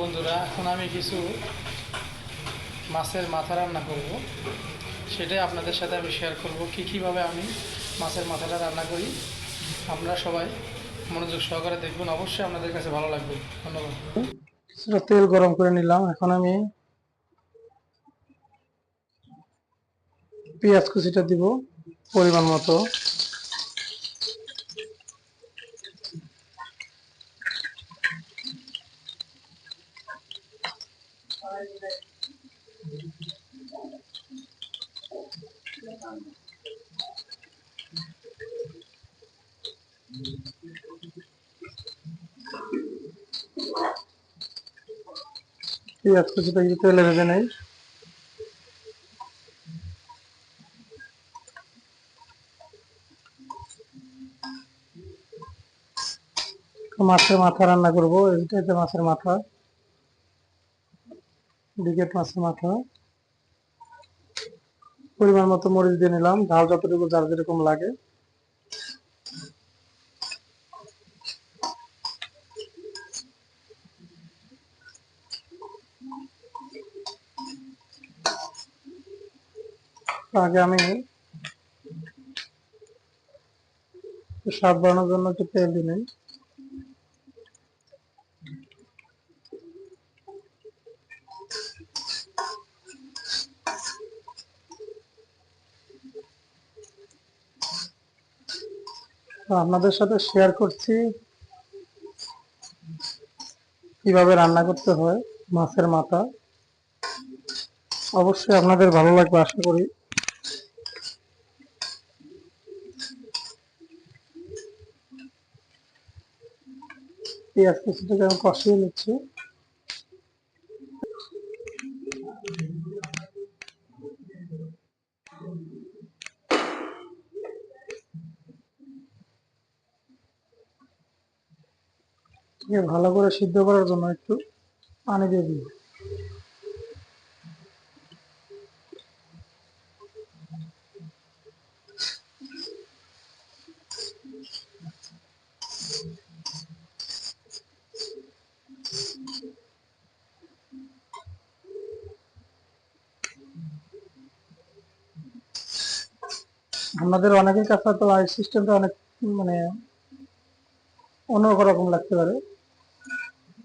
বন্ধুরা, এখন আমি কিছু মাছের মাথা রান্না করব। সেটাই আপনাদের সাথে আমি শেয়ার করব কী কীভাবে আমি মাছের মাথাটা রান্না করি। আমরা সবাই মনোযোগ সহকারে দেখবেন। অবশ্যই আপনাদের কাছে ভালো লাগবে। ধন্যবাদ। কিছুটা তেল গরম করে নিলাম। এখন আমি পেঁয়াজ কুচিটা দিব পরিমাণ মতো। পেঁয়াজ তেলে ভেজে নেই। মাছের মাথা রান্না করব এইটা হচ্ছে মাছের মাথা বিকেট মাছের মাথা। পরিমাণ মতো মরিচ দিয়ে নিলাম, ঝাল যতটুকু, যার যেরকম লাগে। আগে আমি স্বাদ বাড়ানোর জন্য একটু তেল নিই। আপনাদের সাথে শেয়ার করছি কীভাবে রান্না করতে হয় মাছের মাথা অবশ্যই আপনাদের ভালো লাগবে, আশা করি পেঁয়াজ কুচিটাকে আমি কষিয়ে নিচ্ছি। ভালো করে সিদ্ধ করার জন্য একটু পানি দিয়ে দিই আমাদের অনেকের কাছে তো লাইট সিস্টেমটা অনেক মানে অন্যরকম লাগতে পারে।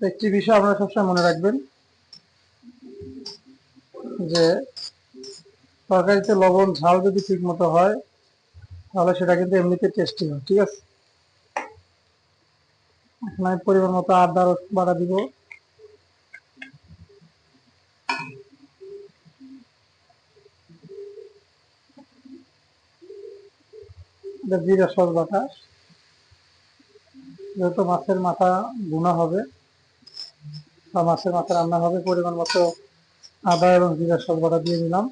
একটি বিষয় আপনারা সবসময় মনে রাখবেন, যে তরকারিতে লবণ, ঝাল যদি ঠিক মতো হয়, তাহলে সেটা কিন্তু এমনিতে টেস্টি হয়, ঠিক আছে? এখন আমি পরিমাণ মতো আদা রসুন বাটা দিব। জিরা সস বাটা, যেহেতু মাছের মাথা ভুনা হবে, বা মাছের মাথা রান্না হবে, পরিমাণ মতো আদা এবং জিরা সস দিয়ে দিলাম।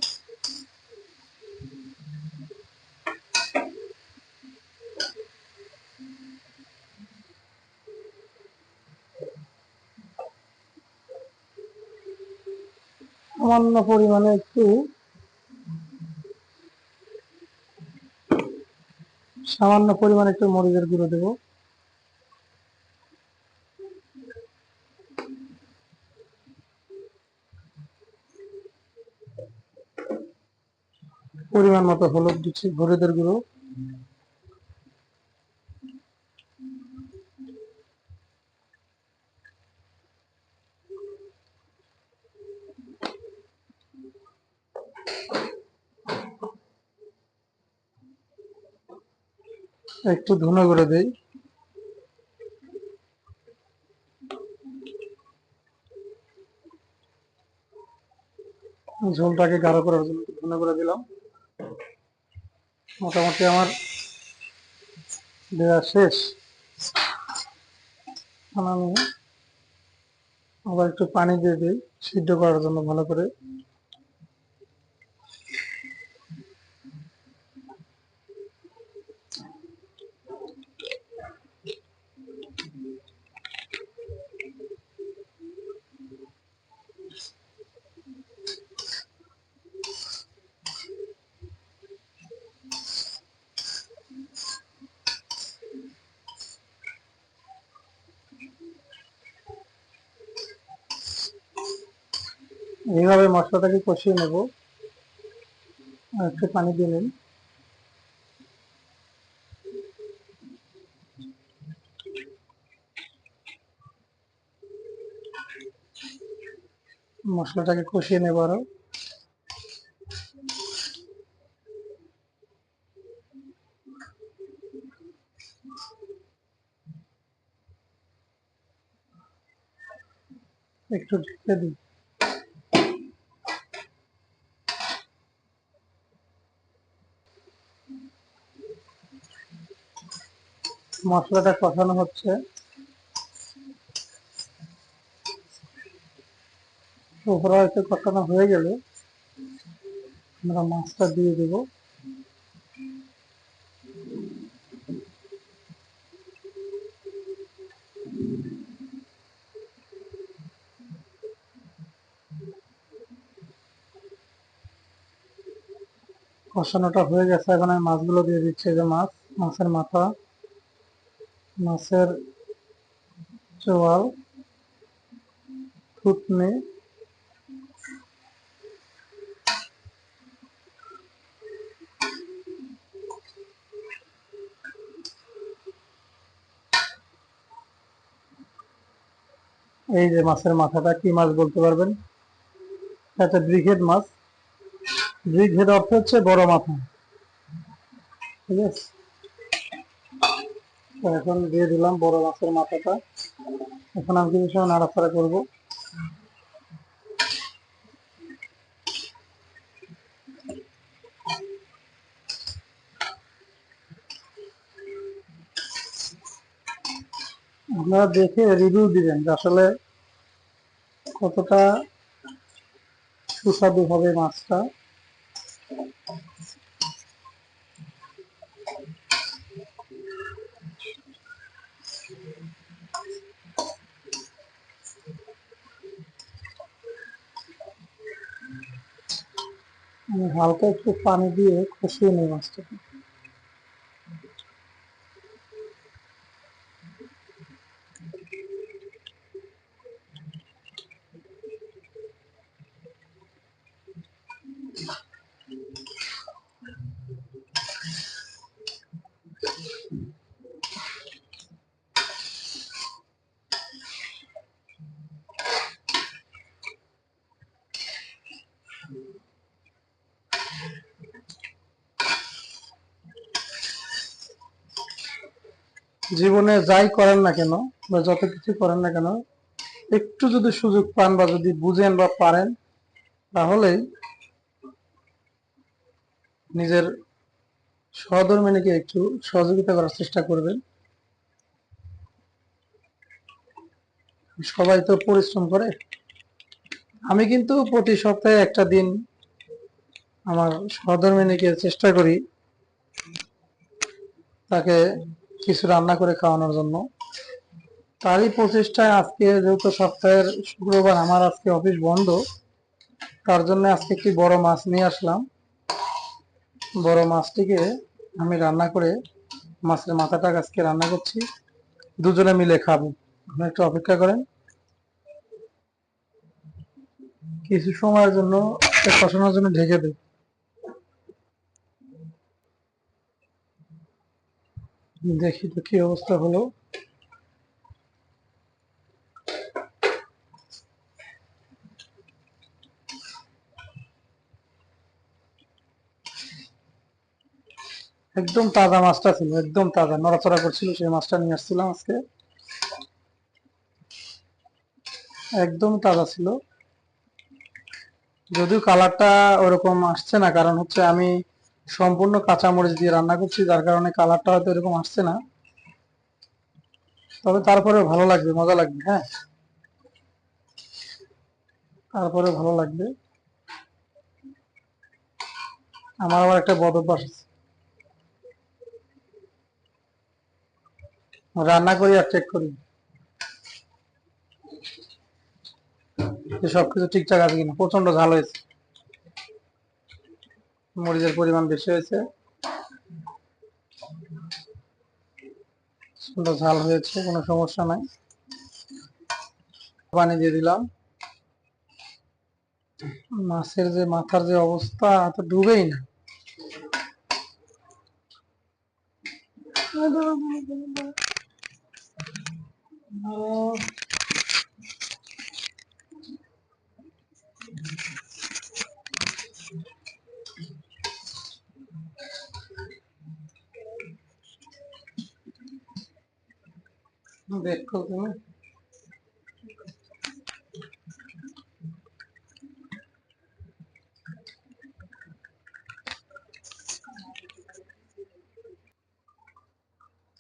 সামান্য পরিমাণে একটু সামান্য পরিমাণে একটু মরিচের গুঁড়ো দেব। পরিমাণ মতো হলুদ দিচ্ছি হলুদের গুঁড়ো। একটু ধুনো করে দেই। ঝোলটাকে গাঢ় করার জন্য ধুনো করে দিলাম। মোটামুটি আমার দেওয়া শেষ। আমি আবার একটু পানি দিয়ে দিই, সিদ্ধ করার জন্য ভালো করে। এইভাবে মশলাটাকে কষিয়ে নেব। একটু পানি দিয়ে নিন। মশলাটাকে কষিয়ে নেব আরও। একটু ঢেকে দিই মশলাটা কষানো হচ্ছে। হয়তো কষানো হয়ে গেলে আমরা মাছটা দিয়ে দেব। কষানোটা হয়ে গেছে। এখন আমি মাছগুলো দিয়ে দিচ্ছি যে মাছ, মাছের মাথা। মাছের চোয়াল থুতনি, এই যে মাছের মাথাটা কি মাছ বলতে পারবেন? এটা ব্রিগেড মাছ। ব্রিগেড অর্থ হচ্ছে বড় মাথা। ঠিক আছে? তো এখন দিয়ে দিলাম বড় মাছের মাথাটা। এখন আমি কিছু সময় নাড়াচাড়া করব। আপনারা দেখে রিভিউ দিবেন যে আসলে কতটা সুস্বাদু হবে মাছটা। হালকা একটু পানি দিয়ে কষিয়ে নিই মাছটাকে। জীবনে যাই করেন না কেন, বা যত কিছু করেন না কেন, একটু যদি সুযোগ পান বা যদি বুঝেন বা পারেন তাহলেই নিজের সহধর্মিনীকে একটু সহযোগিতা করার চেষ্টা করবেন। সবাই তো পরিশ্রম করে। আমি কিন্তু প্রতি সপ্তাহে একটা দিন আমার সহধর্মিনীকে চেষ্টা করি, তাকে কিছু রান্না করে খাওয়ানোর জন্য। তারই প্রচেষ্টায় আজকে যেহেতু সপ্তাহের শুক্রবার আমার আজকে অফিস বন্ধ, তার জন্য আজকে একটি বড় মাছ নিয়ে আসলাম। বড় মাছটিকে আমি রান্না করে মাছের মাথাটা আজকে রান্না করছি। দুজনে মিলে খাব। আপনি একটু অপেক্ষা করেন। কিছু সময়ের জন্য কষানোর জন্য ঢেকে দেয় দেখি তো কি অবস্থা হলো। একদম তাজা মাছটা ছিল, একদম তাজা। নড়াচড়া করছিল, সেই মাছটা নিয়ে আসছিলাম আজকে। একদম তাজা ছিল। যদিও কালারটা ওরকম আসছে না, কারণ হচ্ছে আমি সম্পূর্ণ কাঁচামরিচ দিয়ে রান্না করছি, যার কারণে কালারটা হয়তো এরকম আসছে না। তবে তারপরে ভালো লাগবে, মজা লাগবে হ্যাঁ? তারপরে ভালো লাগবে। আমার আবার একটা বদ অভ্যাস আছে। রান্না করি আর চেক করি। সবকিছু ঠিকঠাক আছে কিনা? প্রচণ্ড ঝাল হয়েছে। মরিচের পরিমাণ বেশি হয়েছে। সুন্দর ঝাল হয়েছে কোনো সমস্যা নাই। পানি দিয়ে দিলাম। মাছের যে মাথার যে অবস্থা তো ডুবেই না। ও, দেখো তুমি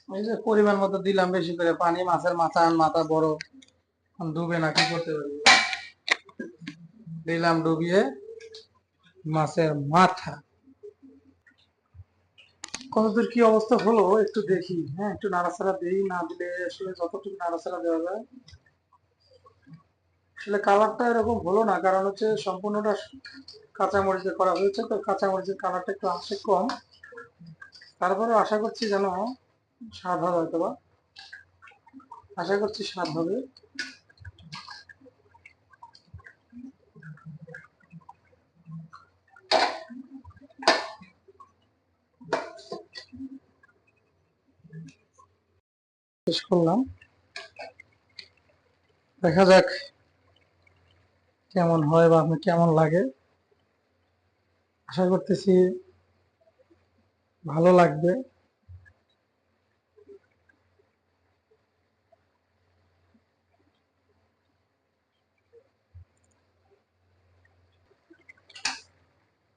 এই যে পরিমাণ মতো দিলাম বেশি করে, পানি, মাছের মাথা মাথা বড়। ডুবে না, কি করতে পারব দিলাম ডুবিয়ে মাছের মাথা। কতদূর কি অবস্থা হলো? একটু দেখি। হ্যাঁ একটু নাড়াচাড়া দিই, না দিলে আসলে যতটুকু নাড়াচাড়া দেওয়া যায়। আসলে কালারটা এরকম হলো না, কারণ হচ্ছে সম্পূর্ণটা কাঁচা মরিচে করা হয়েছে, তো কাঁচামরিচের কালারটা একটু আসে কম। তারপরে আশা করছি যেন স্বাদ হবে হয়তো বা আশা করছি স্বাদ হবে। শেষ করলাম। দেখা যাক কেমন হয় বা আপনার কেমন লাগে। আশা করতেছি ভালো লাগবে।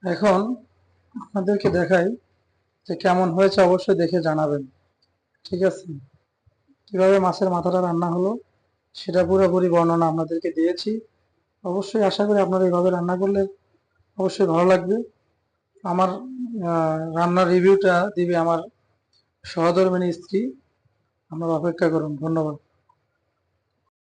এখন আপনাদেরকে দেখাই যে কেমন হয়েছে অবশ্যই দেখে জানাবেন। ঠিক আছে? কীভাবে মাছের মাথাটা রান্না হলো, সেটা পুরোপুরি বর্ণনা আপনাদেরকে দিয়েছি। অবশ্যই আশা করি আপনারা এইভাবে রান্না করলে অবশ্যই ভালো লাগবে। আমার রান্নার রিভিউটা দিবে আমার সহধর্মিনী স্ত্রী। আপনারা অপেক্ষা করুন। ধন্যবাদ।